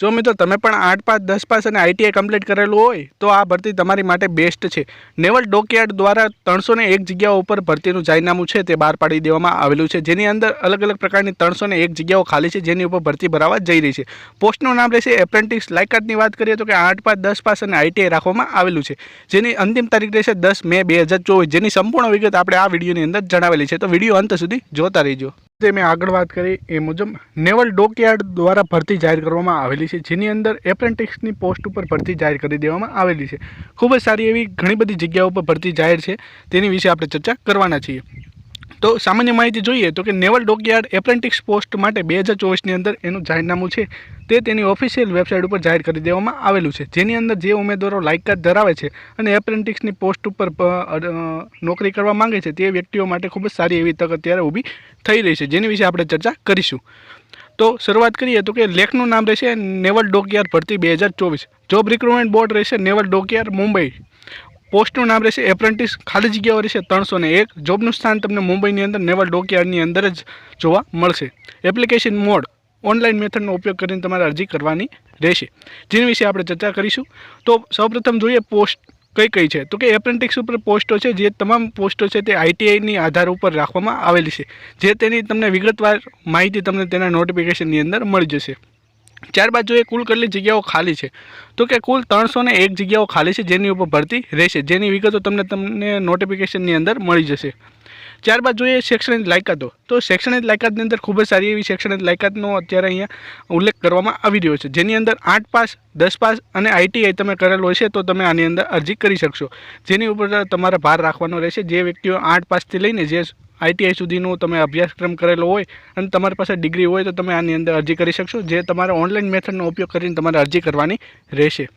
જો મિત્રો, તમે પણ આઠ પાસ દસ પાસ અને આઈટીઆઈ કમ્પ્લીટ કરેલું હોય, તો આ ભરતી તમારી માટે બેસ્ટ છે. નેવલ ડોકયાર્ડ દ્વારા ત્રણસો એક જગ્યાઓ ઉપર ભરતીનું જાહેરનામું છે, તે બહાર પાડી દેવામાં આવેલું છે. જેની અંદર અલગ અલગ પ્રકારની ત્રણસો એક જગ્યાઓ ખાલી છે, જેની ઉપર ભરતી ભરાવા જઈ રહી છે. પોસ્ટનું નામ રહેશે એપ્રેન્ટિસ. લાયકાતની વાત કરીએ તો કે આઠ પાસ દસ પાસ અને આઈટીઆઈ રાખવામાં આવેલું છે. જેની અંતિમ તારીખ રહેશે દસ મે બે હજાર ચોવીસ. જેની સંપૂર્ણ વિગત આપણે આ વિડીયોની અંદર જણાવેલી છે. તો વીડિયો અંત સુધી જોતા રહીજો. જે મેં આગળ વાત કરી, એ મુજબ નેવલ ડોકયાર્ડ દ્વારા ભરતી જાહેર કરવામાં આવેલી છે, જેની અંદર એપ્રેન્ટિસની પોસ્ટ ઉપર ભરતી જાહેર કરી દેવામાં આવેલી છે. ખૂબ જ સારી એવી ઘણી બધી જગ્યાઓ પર ભરતી જાહેર છે, તેની વિશે આપણે ચર્ચા કરવાના છીએ. તો સામાન્ય માહિતી જોઈએ તો કે નેવલ ડોકયાર્ડ એપ્રેન્ટિક્સ પોસ્ટ માટે બે હજાર ચોવીસની અંદર એનું જાહેરનામું છે. તે તેની ઓફિશિયલ વેબસાઇટ ઉપર જાહેર કરી દેવામાં આવેલું છે. જેની અંદર જે ઉમેદવારો લાયકાત ધરાવે છે અને એપ્રેન્ટિક્સની પોસ્ટ ઉપર નોકરી કરવા માંગે છે, તે વ્યક્તિઓ માટે ખૂબ જ સારી એવી તક અત્યારે ઊભી થઈ રહી છે. જેની વિશે આપણે ચર્ચા કરીશું. તો શરૂઆત કરીએ તો કે લેખનું નામ રહેશે નેવલ ડોકયાર્ડ ભરતી બે હજાર ચોવીસ. જોબ રિક્રુટમેન્ટ બોર્ડ રહેશે નેવલ ડોકયાર્ડ, મુંબઈ. પોસ્ટનું નામ રહેશે એપ્રેન્ટિસ ખાલી જગ્યાઓ રહેશે ત્રણસો ને એક. જોબનું સ્થાન તમને મુંબઈની અંદર નેવલ ડોકયાર્ડની અંદર જ જોવા મળશે. એપ્લિકેશન મોડ, ઓનલાઈન મેથડનો ઉપયોગ કરીને તમારે અરજી કરવાની રહેશે. જેની વિશે આપણે ચર્ચા કરીશું. તો સૌપ્રથમ જોઈએ પોસ્ટ કઈ કઈ છે. તો કે એપ્રેન્ટિક્સ ઉપર પોસ્ટો છે, જે તમામ પોસ્ટો છે તે આઈટીઆઈની આધાર ઉપર રાખવામાં આવેલી છે. જે તેની તમને વિગતવાર માહિતી તમને તેના નોટિફિકેશનની અંદર મળી જશે. ત્યારબાદ જોઈએ કુલ કેટલી જગ્યાઓ ખાલી છે? તો કે કુલ ત્રણસો ને એક જગ્યાઓ ખાલી છે જેની ઉપર ભરતી રહેશે, જેની વિગતો તમને તમને નોટિફિકેશનની અંદર મળી જશે. ત્યારબાદ જોઈએ શૈક્ષણિક લાયકાતો, તો શૈક્ષણિક લાયકાતની અંદર ખૂબ જ સારી એવી શૈક્ષણિક લાયકાતનો અત્યારે અહીંયા ઉલ્લેખ કરવામાં આવી રહ્યો છે. જેની અંદર આઠ પાસ, દસ પાસ અને આઈટીઆઈ તમે કરેલો હશે તો તમે આની અંદર અરજી કરી શકશો. જેની ઉપર તમારે ભાર રાખવાનો રહેશે. જે વ્યક્તિઓ આઠ પાસથી લઈને જે આઈટીઆઈ સુધીનો તમે અભ્યાસક્રમ કરેલો હોય અને તમારી પાસે ડિગ્રી હોય તો તમે આની અંદર અરજી કરી શકશો, જે તમારે ઓનલાઈન મેથડનો ઉપયોગ કરીને તમારે અરજી કરવાની રહેશે.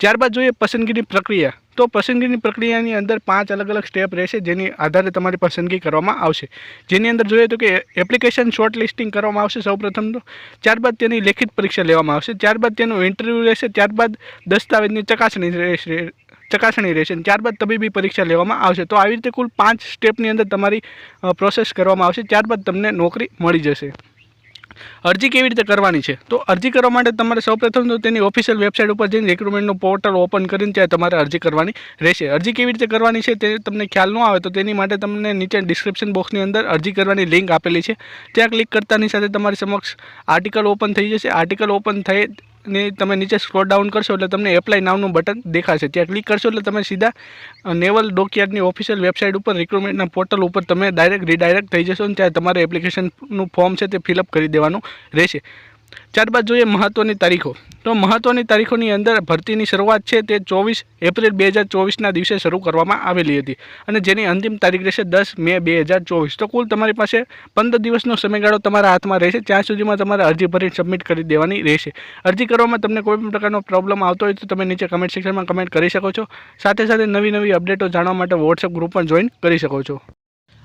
ત્યારબાદ જોઈએ પસંદગીની પ્રક્રિયા. તો પસંદગીની પ્રક્રિયાની અંદર પાંચ અલગ અલગ સ્ટેપ રહેશે, જેની આધારે તમારી પસંદગી કરવામાં આવશે. જેની અંદર જોઈએ તો કે એપ્લિકેશન શોર્ટ લિસ્ટિંગ કરવામાં આવશે સૌપ્રથમ તો. ત્યારબાદ તેની લેખિત પરીક્ષા લેવામાં આવશે. ત્યારબાદ તેનું ઇન્ટરવ્યૂ રહેશે. ત્યારબાદ દસ્તાવેજની ચકાસણી ચકાસણી રહેશે અને ત્યારબાદ તબીબી પરીક્ષા લેવામાં આવશે. તો આવી રીતે કુલ પાંચ સ્ટેપની અંદર તમારી પ્રોસેસ કરવામાં આવશે. ત્યારબાદ તમને નોકરી મળી જશે. અરજી કેવી રીતે કરવાની છે? તો અરજી કરવા માટે તમારે સૌપ્રથમ તો તેની ઓફિશિયલ વેબસાઇટ ઉપર જઈને રિક્રુટમેન્ટનું પોર્ટલ ઓપન કરીને ત્યાં તમારે અરજી કરવાની રહેશે. અરજી કેવી રીતે કરવાની છે તે તમને ખ્યાલ ન આવે તો તેની માટે તમને નીચે ડિસ્ક્રિપ્શન બોક્સની અંદર અરજી કરવાની લિંક આપેલી છે. ત્યાં ક્લિક કરતાની સાથે તમારી સમક્ષ આર્ટિકલ ઓપન થઈ જશે. આર્ટિકલ ઓપન થઈ ને તમે નીચે સ્ક્રોલ ડાઉન કરશો એટલે તમને એપ્લાય નામનું બટન દેખાશે. ત્યાં ક્લિક કરશો એટલે તમે સીધા નેવલ ડોકયાર્ડની ઓફિશિયલ વેબસાઇટ ઉપર રિક્રુટમેન્ટના પોર્ટલ ઉપર તમે ડાયરેક્ટ રીડાયરેક્ટ થઈ જશો અને ત્યાં તમારે એપ્લિકેશનનું ફોર્મ છે તે ફિલઅપ કરી દેવાનું રહેશે. ત્યારબાદ જોઈએ મહત્ત્વની તારીખો. તો મહત્ત્વની તારીખોની અંદર ભરતીની શરૂઆત છે તે ચોવીસ એપ્રિલ બે હજાર ચોવીસના દિવસે શરૂ કરવામાં આવેલી હતી અને જેની અંતિમ તારીખ રહેશે દસ મે બે હજાર ચોવીસ. તો કુલ તમારી પાસે પંદર દિવસનો સમયગાળો તમારા હાથમાં રહેશે, ત્યાં સુધીમાં તમારે અરજી ભરી સબમિટ કરી દેવાની રહેશે. અરજી કરવામાં તમને કોઈ પણ પ્રકારનો પ્રોબ્લેમ આવતો હોય તો તમે નીચે કમેન્ટ સેક્શનમાં કમેન્ટ કરી શકો છો. સાથે સાથે નવી નવી અપડેટો જાણવા માટે વોટ્સએપ ગ્રુપ પણ જોઈન કરી શકો છો.